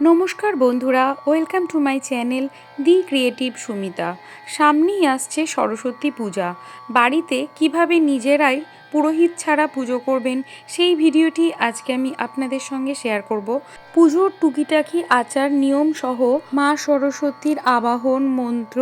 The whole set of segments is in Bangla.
নমস্কার বন্ধুরা, welcome to my channel the creative Sumita. সামনেই আসছে সরস্বতী পূজা। বাড়িতে কীভাবে নিজেরাই পুরোহিত ছাড়া পুজো করবেন, সেই ভিডিওটি আজকে আমি আপনাদের সঙ্গে শেয়ার করব। পুজোর টুকিটাকি আচার নিয়ম সহ মা সরস্বতীর আবাহন, মন্ত্র,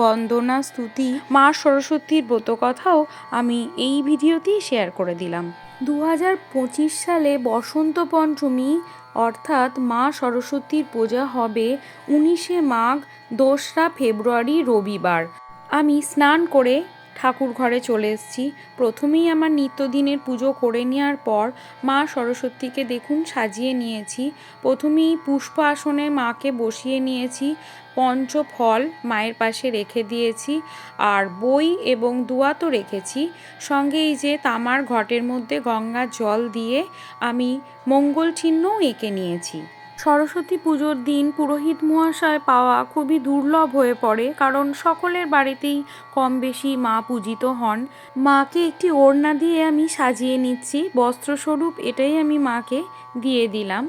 বন্দনা, স্তুতি, মা সরস্বতীর ব্রতকথাও আমি এই ভিডিওতেই শেয়ার করে দিলাম। দু হাজার পঁচিশ সালে বসন্ত পঞ্চমী অর্থাৎ মা সরস্বতীর পূজা হবে উনিশে মাঘ দোসরা ফেব্রুয়ারি রবিবার। আমি স্নান করে ঠাকুর ঘরে চলে এসেছি। প্রথমেই আমার নিত্যদিনের পুজো করে নেওয়ার পর মা সরস্বতীকে দেখুন সাজিয়ে নিয়েছি। প্রথমেই পুষ্প আসনে মাকে বসিয়ে নিয়েছি পঞ্চ ফল মায়ের পাশে রেখে দিয়েছি আর বই এবং দুয়া তো রেখেছি। সঙ্গে এই যে তামার ঘটের মধ্যে গঙ্গার জল দিয়ে আমি মঙ্গল চিহ্নও এঁকে নিয়েছি। সরস্বতী পুজোর দিন পুরোহিত মহাশয় পাওয়া খুবই দুর্লভ হয়ে পড়ে, কারণ সকলের বাড়িতেই কম বেশি মা পূজিত হন। মাকে একটি ওড়না দিয়ে আমি সাজিয়ে নিচ্ছি, বস্ত্রস্বরূপ এটাই আমি মাকে দিয়ে দিলাম।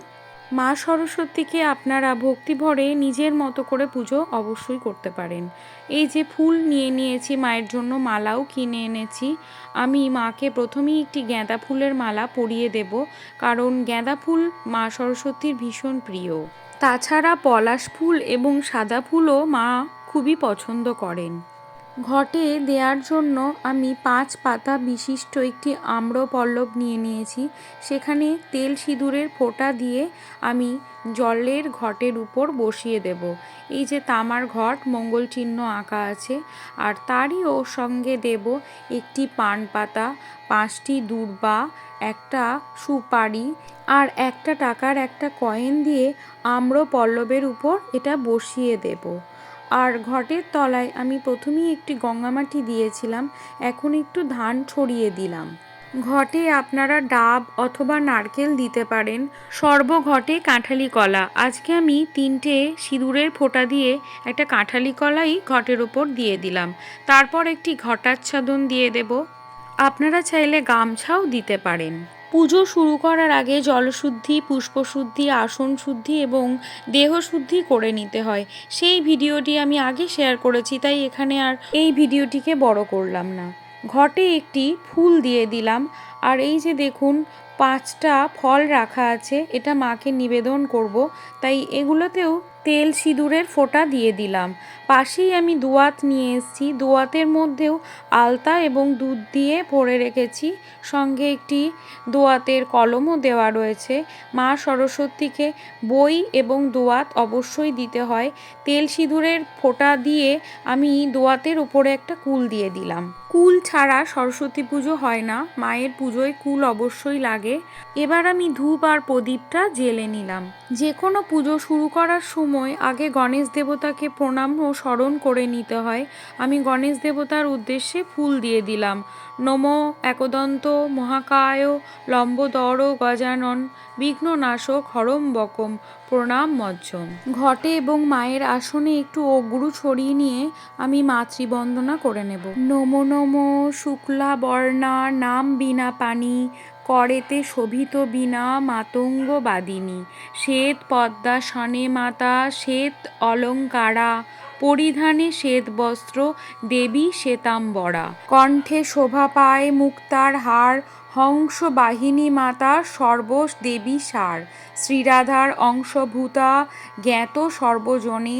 মা সরস্বতীকে আপনারা ভক্তি ভরে নিজের মতো করে পুজো অবশ্যই করতে পারেন। এই যে ফুল নিয়ে নিয়েছি, মায়ের জন্য মালাও কিনে এনেছি। আমি মাকে প্রথমেই একটি গাঁদা ফুলের মালা পরিয়ে দেব, কারণ গাঁদা ফুল মা সরস্বতীর ভীষণ প্রিয়। তাছাড়া পলাশ ফুল এবং সাদা ফুলও মা খুবই পছন্দ করেন। ঘটে দেওয়ার জন্য আমি পাঁচ পাতা বিশিষ্ট একটি আম্রপল্লব নিয়ে নিয়েছি। সেখানে তেল সিঁদুরের ফোঁটা দিয়ে আমি জলের ঘটের উপর বসিয়ে দেব। এই যে তামার ঘট, মঙ্গল চিহ্ন আঁকা আছে। আর তারই ওর সঙ্গে দেব একটি পান পাতা, পাঁচটি দূর্বা, একটা সুপারি আর একটা টাকার একটা কয়েন দিয়ে আম্র পল্লবের উপর এটা বসিয়ে দেবো। আর ঘটের তলায় আমি প্রথমেই একটি গঙ্গামাটি দিয়েছিলাম, এখন একটু ধান ছড়িয়ে দিলাম। ঘটে আপনারা ডাব অথবা নারকেল দিতে পারেন। সর্বঘটে কাঁঠালি কলা আজকে আমি তিনটে সিঁদুরের ফোঁটা দিয়ে একটা কাঁঠালি কলাই ঘটের ওপর দিয়ে দিলাম। তারপর একটি ঘটাচ্ছাদন দিয়ে দেব। আপনারা চাইলে গামছাও দিতে পারেন। পুজো শুরু করার আগে জলশুদ্ধি, পুষ্পশুদ্ধি আসন শুদ্ধি এবং দেহ শুদ্ধি করে নিতে হয়। সেই ভিডিওটি আমি আগে শেয়ার করেছি, তাই এখানে আর এই ভিডিওটিকে বড় করলাম না। ঘটে একটি ফুল দিয়ে দিলাম। আর এই যে দেখুন, পাঁচটা ফল রাখা আছে, এটা মাকে নিবেদন করব। তাই এগুলোতেও তেল সিঁদুরের ফোঁটা দিয়ে দিলাম। পাশেই আমি দোয়াত নিয়ে এসেছি। দোয়াতের মধ্যেও আলতা এবং দুধ দিয়ে ভরে রেখেছি। সঙ্গে একটি দোয়াতের কলমও দেওয়া রয়েছে। মা সরস্বতীকে বই এবং দোয়াত অবশ্যই দিতে হয়। তেল সিঁদুরের ফোঁটা দিয়ে আমি দোয়াতের উপরে একটা কুল দিয়ে দিলাম। কুল ছাড়া সরস্বতী পুজো হয় না। মায়ের পুজোয় কুল অবশ্যই লাগে। এবার আমি ধূপ আর প্রদীপটা জেলে নিলাম। যে কোনো পুজো শুরু করার সময় আগে গণেশ দেবতাকে প্রণাম ও স্মরণ করে নিতে হয়। আমি গণেশ দেবতার উদ্দেশ্যে ফুল দিয়ে দিলাম। নম একদন্ত মহাকায় লম্বদর গজানন বিঘ্ননাশক হরম বকম প্রণাম মজ্জম। ঘটে এবং মায়ের আসনে একটু অগ্রু ছড়িয়ে নিয়ে আমি মাতৃবন্দনা করে নেব। নম নম শুক্লা বর্ণা নাম বিনা পানি করেতে শোভিত বিনা মাতঙ্গ বাদিনী। শ্বেত পদ্মাসনে মাতা, শ্বেত অলঙ্কারা, পরিধানে শ্বেত বস্ত্র, দেবী শ্বেতাম্বরা। কণ্ঠে শোভা পায় মুক্তার হার হংস বাহিনী মাতা সর্বস দেবী সার। শ্রীরাধার অংশভূতা জ্ঞাত সর্বজনে,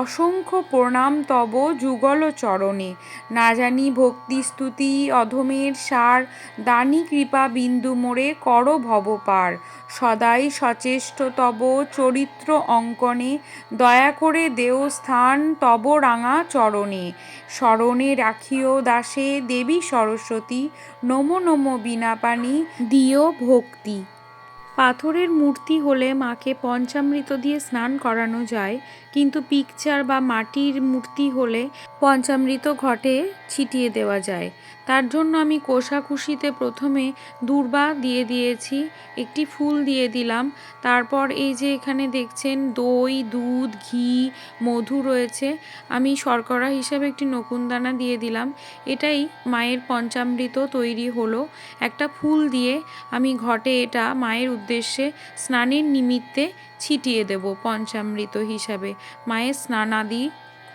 অসংখ্য প্রণাম তব যুগল চরণে। না জানি ভক্তিস্তুতি অধমের সার, দানি কৃপা বিন্দু মোড়ে কর ভবপার সদাই সচেষ্ট তব চরিত্র অঙ্কনে, দয়া করে দেও স্থান তব রাঙা চরণে। স্মরণে রাখিও দাসে দেবী সরস্বতী, নমো নমো বিনাপানি দিও ভক্তি। পাথরের মূর্তি হলে মাকে পঞ্চামৃত দিয়ে স্নান করানো যায়, কিন্তু পিকচার বা মাটির মূর্তি হলে পঞ্চামৃত ঘটে ছিটিয়ে দেওয়া যায়। তার জন্য আমি কোষাকুষিতে প্রথমে দূর্বা দিয়ে দিয়েছি, একটি ফুল দিয়ে দিলাম। তারপর এই যে এখানে দেখছেন দই, দুধ, ঘি, মধু রয়েছে, আমি শর্করা হিসাবে একটি নকুনদানা দিয়ে দিলাম। এটাই মায়ের পঞ্চামৃত তৈরি হলো। একটা ফুল দিয়ে আমি ঘটে এটা মায়ের উদ্দেশ্যে স্নানের নিমিত্তে ছিটিয়ে দেব পঞ্চামৃত হিসাবে। মায়ের স্নানাদি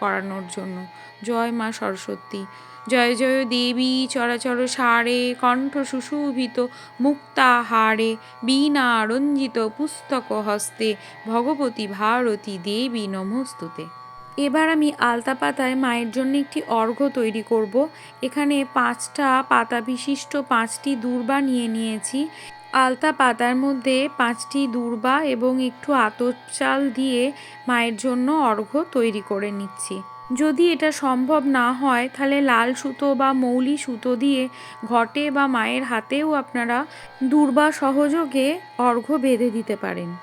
করানোর জন্য। জয় মা সরস্বতী। জয় জয় দেবী চরাচর সারে, কণ্ঠ সুশোভিত মুক্তাহারে বীণা রঞ্জিত পুস্তক হস্তে, ভগবতী ভারতী দেবী নমস্তুতে। এবার আমি আলতা পাতায় মায়ের জন্য একটি অর্ঘ্য তৈরি করব। এখানে পাঁচটা পাতা বিশিষ্ট পাঁচটি দূর্বা নিয়ে নিয়েছি। আলতা পাতার মধ্যে পাঁচটি দূর্বা এবং একটু আতর চাল দিয়ে মায়ের জন্য অর্ঘ্য তৈরি করে নিচ্ছি। যদি এটা সম্ভব না হয়, তাহলে লাল সুতো বা মৌলি সুতো দিয়ে ঘটে বা মায়ের হাতেও আপনারা দূর্বা সহযোগে অর্ঘ্য বেঁধে দিতে পারেন।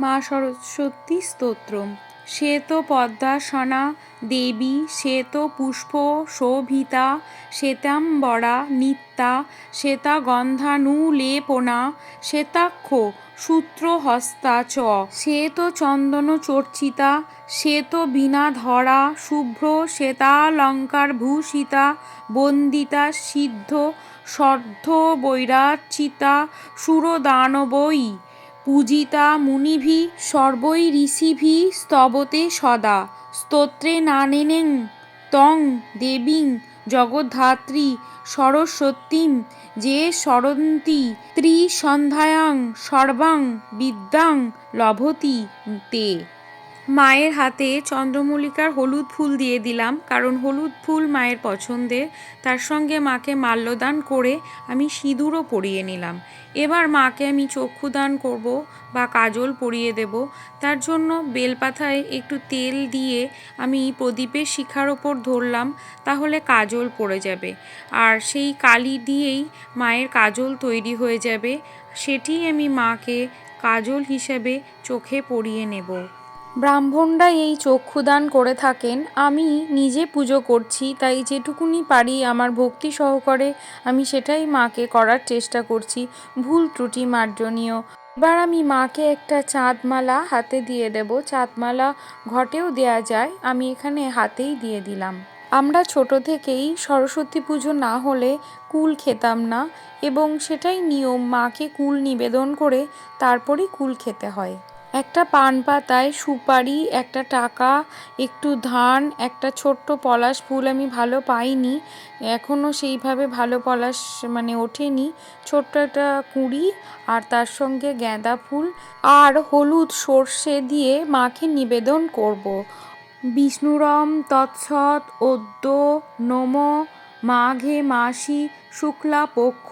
মা সরস্বতী স্তোত্রম। শ্বেত পদ্মাসনা দেবী শ্বেত পুষ্প শোভিতা, শ্বেতাম্বরা নিত্যা শ্বেতা গন্ধানুলেপনা শ্বেতাক্ষ, সূত্রহস্তা চ শ্বেত চন্দন চর্চিতা শ্বেত বীণাধরা শুভ্র শ্বেতালঙ্কার ভূষিতা বন্দিতা সিদ্ধ সর্ধ বৈরাচিতা সুরদানবৈ পূজিতা মুনিভি সর্বৈ ঋষিভি স্তবতে সদা। স্তোত্রে নানেনেং তং দেবীং জগদ্ধাত্রী সরস্বতীম যে সরন্তী ত্রিসন্ধ্যায়াং সর্বাং বিদ্যাং লভতি তে। মায়ের হাতে চন্দ্রমল্লিকার হলুদ ফুল দিয়ে দিলাম, কারণ হলুদ ফুল মায়ের পছন্দের তার সঙ্গে মাকে মাল্যদান করে আমি সিঁদুরও পরিয়ে নিলাম। এবার মাকে আমি চক্ষুদান করব বা কাজল পরিয়ে দেব। তার জন্য বেলপাতায় একটু তেল দিয়ে আমি প্রদীপের শিখার ওপর ধরলাম, তাহলে কাজল পড়ে যাবে। আর সেই কালি দিয়েই মায়ের কাজল তৈরি হয়ে যাবে। সেটি আমি মাকে কাজল হিসেবে চোখে পরিয়ে নেব। ব্রাহ্মণরা এই চক্ষুদান করে থাকেন। আমি নিজে পুজো করছি, তাই যেটুকুনি পারি আমার ভক্তি সহকারে আমি সেটাই মাকে করার চেষ্টা করছি। ভুল ত্রুটি মার্জনীয়। এবার আমি মাকে একটা চাঁদমালা হাতে দিয়ে দেব। চাঁদমালা ঘটেও দেয়া যায়, আমি এখানে হাতেই দিয়ে দিলাম। আমরা ছোট থেকেই সরস্বতী পুজো না হলে কুল খেতাম না এবং সেটাই নিয়ম, মাকে কুল নিবেদন করে তারপরেই কুল খেতে হয়। একটা পান পাতায় সুপারি, একটা টাকা, একটু ধান, একটা ছোট্ট পলাশ ফুল আমি ভালো পাইনি এখনও সেইভাবে ভালো পলাশ মানে ওঠেনি ছোট্ট একটা কুঁড়ি আর তার সঙ্গে গাঁদা ফুল আর হলুদ সর্ষে দিয়ে মাকে নিবেদন করব। বিষ্ণুরম তৎসৎ অদ্য নম, মাঘে মাসি, শুক্লা পক্ষ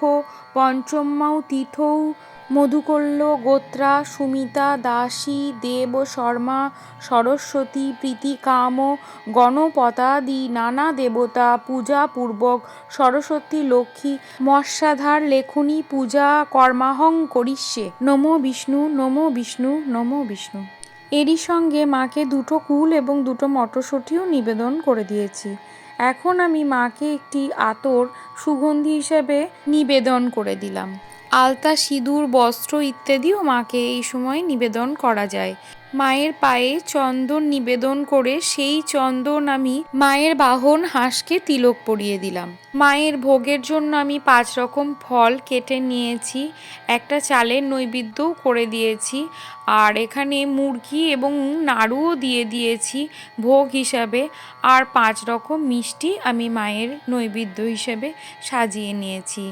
পঞ্চম্যাও তিথৌ মধুকল্য গোত্রা, সুমিতা, দাসী, দেব, শর্মা, সরস্বতী প্রীতিকাম গণপতাদি, নানা দেবতা, পূজা পূর্বক, সরস্বতী, লক্ষ্মী মৎস্যাধার লেখনী, পূজা, কর্মাহং করিষ্যে, নমো বিষ্ণু নমো বিষ্ণু নমো বিষ্ণু। এরই সঙ্গে মাকে দুটো কুল এবং দুটো মটরশুঁটিও নিবেদন করে দিয়েছি। এখন আমি মাকে একটি আতর সুগন্ধি হিসেবে নিবেদন করে দিলাম। আলতা, সিঁদুর, বস্ত্র ইত্যাদিও মাকে এই সময় নিবেদন করা যায়। মায়ের পায়ে চন্দন নিবেদন করে সেই চন্দন আমি মায়ের বাহন হাঁসকে তিলক পরিয়ে দিলাম। মায়ের ভোগের জন্য আমি পাঁচ রকম ফল কেটে নিয়েছি, একটা চালের নৈবেদ্যও করে দিয়েছি, আর এখানে মুরগি এবং নাড়ুও দিয়ে দিয়েছি ভোগ হিসাবে, আর পাঁচ রকম মিষ্টি আমি মায়ের নৈবেদ্য হিসাবে সাজিয়ে নিয়েছি।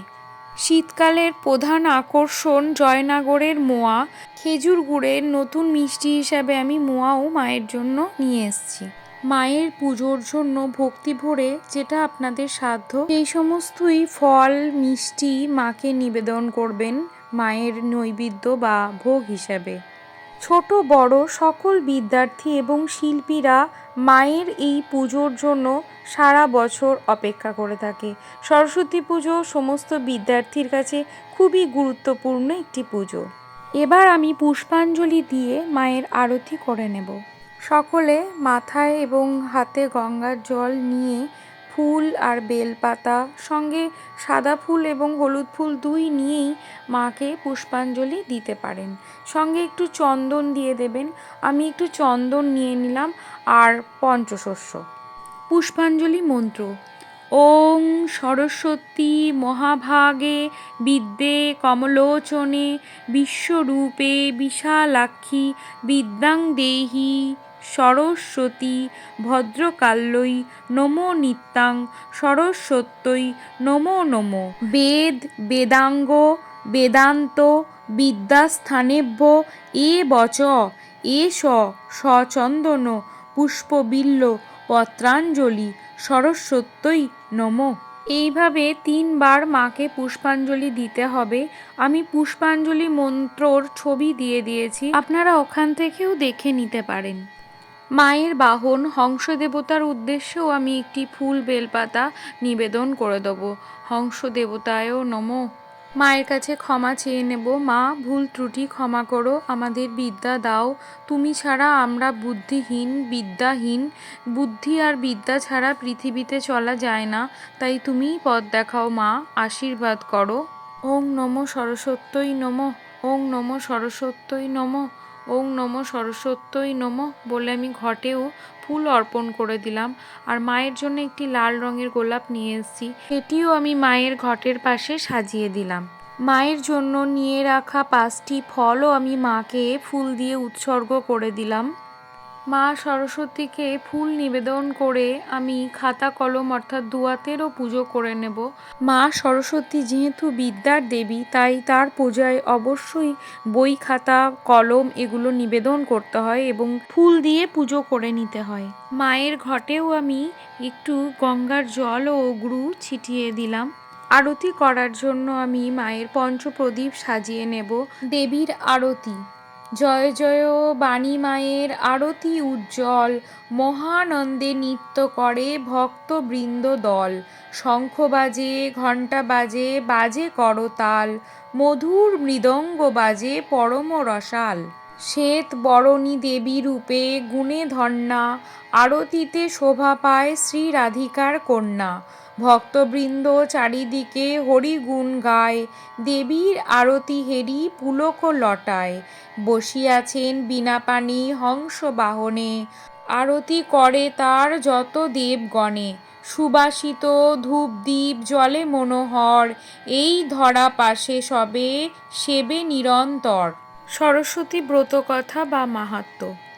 শীতকালের প্রধান আকর্ষণ জয়নগরের মোয়া। খেজুর গুড়ের নতুন মিষ্টি হিসাবে আমি মোয়াও মায়ের জন্য নিয়ে এসছি। মায়ের পুজোর জন্য ভক্তি ভরে যেটা আপনাদের সাধ্য, সেই সমস্তই ফল, মিষ্টি মাকে নিবেদন করবেন মায়ের নৈবেদ্য বা ভোগ হিসাবে। ছোট, বড় সকল বিদ্যার্থী এবং শিল্পীরা মায়ের এই পুজোর জন্য সারা বছর অপেক্ষা করে থাকে। সরস্বতী পুজো সমস্ত বিদ্যার্থীর কাছে খুবই গুরুত্বপূর্ণ একটি পুজো। এবার আমি পুষ্পাঞ্জলি দিয়ে মায়ের আরতি করে নেব। সকলে মাথায় এবং হাতে গঙ্গার জল নিয়ে ফুল আর বেলপাতা, সঙ্গে সাদা ফুল এবং হলুদ ফুল দুই নিয়েই মাকে পুষ্পাঞ্জলি দিতে পারেন। সঙ্গে একটু চন্দন দিয়ে দেবেন। আমি একটু চন্দন নিয়ে নিলাম আর পঞ্চশস্য। পুষ্পাঞ্জলি মন্ত্র। ওং সরস্বতী মহাভাগে বিদ্যে কমলোচনে, বিশ্বরূপে বিশালাক্ষী বিদ্যাং দেহি। সরস্বতী ভদ্রকাল্যই নমো নিত্যাং সরস্বত্যই নমো নমো। বেদ, বেদাঙ্গ, বেদান্ত, বিদ্যাস্থানেভ্য, এ বচ এষ সচন্দন পুষ্পবিল্ল, পত্রাঞ্জলি, সরস্বত্যই নমো। এইভাবে তিনবার মাকে পুষ্পাঞ্জলি দিতে হবে। আমি পুষ্পাঞ্জলি মন্ত্রর ছবি দিয়ে দিয়েছি। আপনারা ওখান থেকেও দেখে নিতে পারেন। মায়ের বাহন হংস দেবতার উদ্দেশ্যেও আমি একটি ফুল বেলপাতা নিবেদন করে দেবো। হংস দেবতায়ও নমঃ। মায়ের কাছে ক্ষমা চেয়ে নেব। মা, ভুল ত্রুটি ক্ষমা করো। আমাদের বিদ্যা দাও। তুমি ছাড়া আমরা বুদ্ধিহীন, বিদ্যাহীন। বুদ্ধি আর বিদ্যা ছাড়া পৃথিবীতে চলা যায় না। তাই তুমিই পথ দেখাও, মা। আশীর্বাদ করো। ওং নম সরস্বত্যই নম। ওং নম সরস্বত্যই নম। ওং নম সরস্বত্যই নম বলে আমি ঘটেও ফুল অর্পণ করে দিলাম। আর মায়ের জন্য একটি লাল রঙের গোলাপ নিয়ে এসেছি। সেটিও আমি মায়ের ঘটের পাশে সাজিয়ে দিলাম। মায়ের জন্য নিয়ে রাখা পাঁচটি ফলও আমি মাকে ফুল দিয়ে উৎসর্গ করে দিলাম। মা সরস্বতীকে ফুল নিবেদন করে আমি খাতা কলম অর্থাৎ দুয়াতেরও পুজো করে নেব। মা সরস্বতী যেহেতু বিদ্যার দেবী, তাই তার পূজায় অবশ্যই বই, খাতা, কলম এগুলো নিবেদন করতে হয় এবং ফুল দিয়ে পুজো করে নিতে হয়। মায়ের ঘটেও আমি একটু গঙ্গার জল ও অগ্রু ছিটিয়ে দিলাম। আরতি করার জন্য আমি মায়ের পঞ্চপ্রদীপ সাজিয়ে নেব। দেবীর আরতি জয় জয় বাণী মায়ের আরতি উজ্জ্বল, মহানন্দে নৃত্য করে ভক্তবৃন্দ দল। শঙ্খ বাজে, ঘণ্টা বাজে বাজে করতাল, মধুর মৃদঙ্গ বাজে পরম রসাল। শ্বেত বরণী দেবী রূপে গুণে ধন্যা, আরতিতে শোভা পায় শ্রী রাধিকার কন্যা। ভক্তবৃন্দ চারিদিকে হরিগুণ গায়, দেবীর আরতি হেরি পুলক লটায়। বসিয়াছেন বিনাপানি হংস বাহনে, আরতি করে তার যত দেবগণে। সুবাসিত ধূপদীপ জলে মনোহর, এই ধরা পাশে সবে সেবে নিরন্তর। সরস্বতী ব্রত কথা বা মাহাত্ম্য।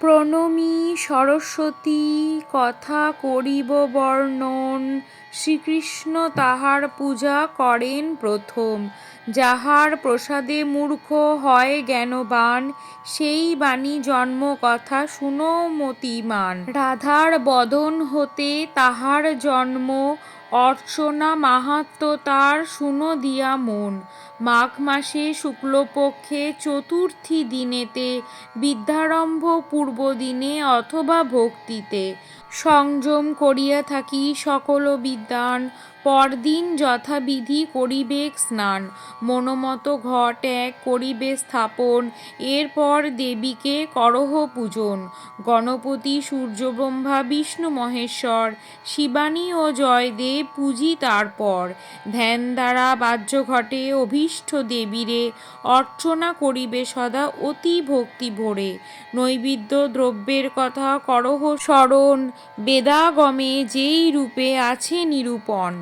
প্রণমী সরস্বতী কথা করিব বর্ণন। শ্রীকৃষ্ণ তাহার পূজা করেন প্রথম। যাহার প্রসাদে মূর্খ হয় জ্ঞানবান, সেই বাণী জন্ম কথা শুনো মতিমান। রাধার বদন হতে তাহার জন্ম অর্চনা মাহাত্ম তার শুনো দিয়া মন। মাঘ মাসে শুক্লপক্ষে চতুর্থী দিনেতে, বিদ্যারম্ভ পূর্ব দিনে অথবা ভক্তিতে। সংযম করিয়া থাকি সকল বিদ্যান পরদিন যথাবিধি করিবেক স্নান, মনোমত ঘট এক করিবে স্থাপন, এরপর দেবীকে করহ পূজন। গণপতি, সূর্যব্রহ্মা, বিষ্ণু মহেশ্বর, শিবানী ও জয়দেব পুজি তারপর। ধ্যান দ্বারা বাহ্য ঘটে অভীষ্ট দেবীরে, অর্চনা করিবে সদা অতি ভক্তি ভরে। নৈবেদ্য দ্রব্যের কথা করহ স্মরণ, বেদাগমে যেই রূপে আছে নিরূপণ।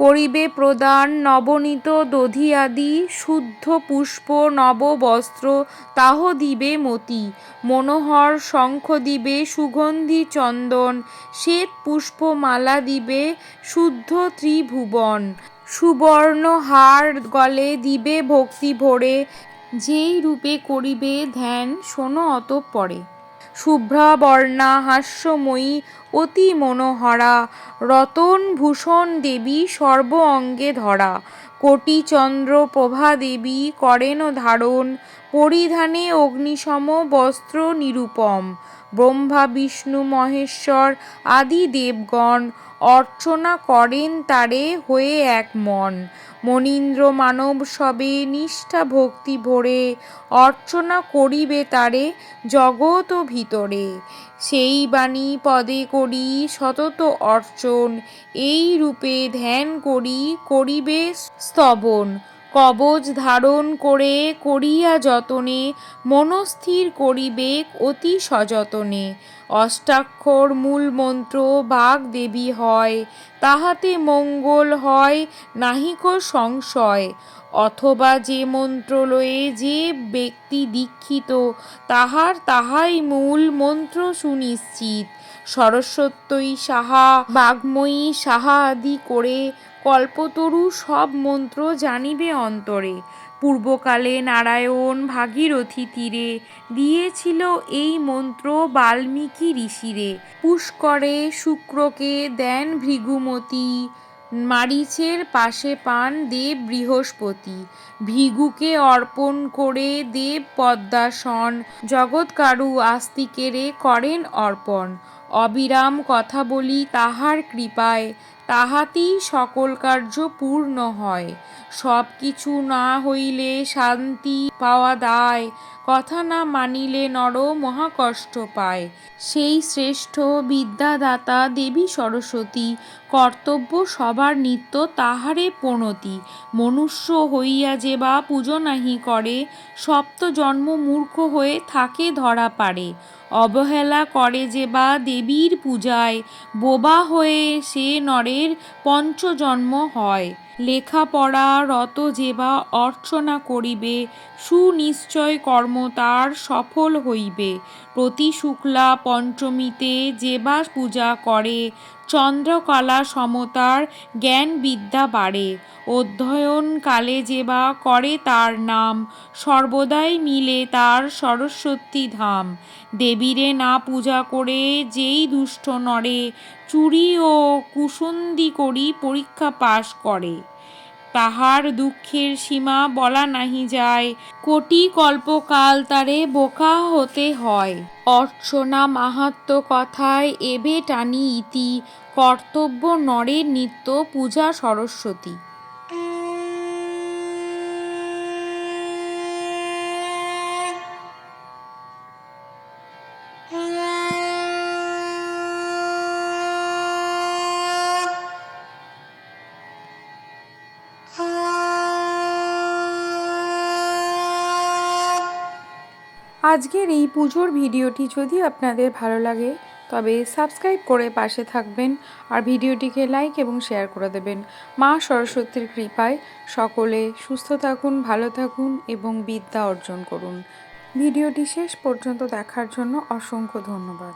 করিবে প্রদান, নবনীত দধিয়াদি, শুদ্ধ পুষ্প নব বস্ত্র তাহ দিবে মতি। মনোহর শঙ্খ দিবে সুগন্ধি চন্দন, শ্বেত পুষ্প মালা দিবে শুদ্ধ ত্রিভুবন। সুবর্ণ হার গলে দিবে ভক্তি ভরে যেই রূপে করিবে ধ্যান, শোনো অতঃপরে। শুভ্রাবর্ণা হাস্যময়ী, অতি মনোহরা রতনভূষণ দেবী সর্ব অঙ্গে ধরা, কোটি চন্দ্র প্রভা দেবী করেন ধারণ, পরিধানে অগ্নিসম বস্ত্র নিরূপম, ব্রহ্মা, বিষ্ণু, মহেশ্বর আদি দেবগণ অর্চনা করেন তারে হয়ে এক মন। মনীন্দ্র মানব সবে নিষ্ঠা ভক্তি ভরে অর্চনা করিবে তারে জগৎ ও ভিতরে। সেই বাণী পদে করি সতত অর্চন, এই রূপে ধ্যান করি করিবে স্তবন। কবচ ধারণ করে করিয়া যতনে, মনস্থির করিবেক অতি সযতনে। অষ্টাক্ষর মূল মন্ত্র বাগ দেবী হয়, তাহাতে মঙ্গল হয়, নাহিক সংশয়। অথবা যে মন্ত্র লয়ে যে ব্যক্তি দীক্ষিত, তাহার তাহাই মূল মন্ত্র সুনিশ্চিত। সরস্বত্যই সাহা, বাগ্ময়ী সাহা আদি করে কল্পতরু সব মন্ত্র জানিবে অন্তরে। পূর্বকালে নারায়ণ ভাগীরথী তীরে দিয়েছিল এই মন্ত্র বাল্মীকি ঋষিরে। পুষ্করে শুক্রকে দেন ভৃগুমতি, মারিচের পাশে পান দেব বৃহস্পতি। ভৃগুকে অর্পণ করে দেব পদ্মাসন, জগৎকারু আস্তিকেরে করেন অর্পণ। অবিরাম কথা বলি তাহার কৃপায়, তাহাতেই সকল কার্য পূর্ণ হয়। সব কিছু না হইলে শান্তি পাওয়া দায়, কথা না মানিলে নর মহাকষ্ট পায়। সেই শ্রেষ্ঠ বিদ্যাদাতা দেবী সরস্বতী, কর্তব্য সবার নিত্য তাহারে প্রণতি। মনুষ্য হইয়া যে বা পুজো নাহি করে, সপ্ত জন্ম মূর্খ হয়ে থাকে ধরা পারে। অবহেলা করে যে বা দেবীর পূজায় বোবা হয়ে সে নরের পঞ্চজন্ম হয়। লেখাপড়া রত যেবা অর্চনা করিবে, সুনিশ্চয় কর্ম তার সফল হইবে। প্রতি শুক্লা পঞ্চমীতে যেবা পূজা করে, চন্দ্রকলা সমতার জ্ঞান বিদ্যা বাড়ে। অধ্যয়ন কালে যেবা করে তার নাম, সর্বদাই মিলে তার সরস্বতী ধাম। দেবীরে না পূজা করে যেই দুষ্ট নরে চুরি ও কুসুন্দি করি পরীক্ষা পাশ করে। তাহার দুঃখের সীমা বলা নাহি যায়। কোটি কল্পকাল তারে বোকা হতে হয়। অর্চনা মাহাত্ম কথায় এবে টানি ইতি, কর্তব্য নরের নিত্য পূজা সরস্বতী। আজকের এই পুজোর ভিডিওটি যদি আপনাদের ভালো লাগে, তবে সাবস্ক্রাইব করে পাশে থাকবেন আর ভিডিওটিকে লাইক এবং শেয়ার করে দেবেন। মা সরস্বতীর কৃপায় সকলে সুস্থ থাকুন, ভালো থাকুন এবং বিদ্যা অর্জন করুন। ভিডিওটি শেষ পর্যন্ত দেখার জন্য অসংখ্য ধন্যবাদ।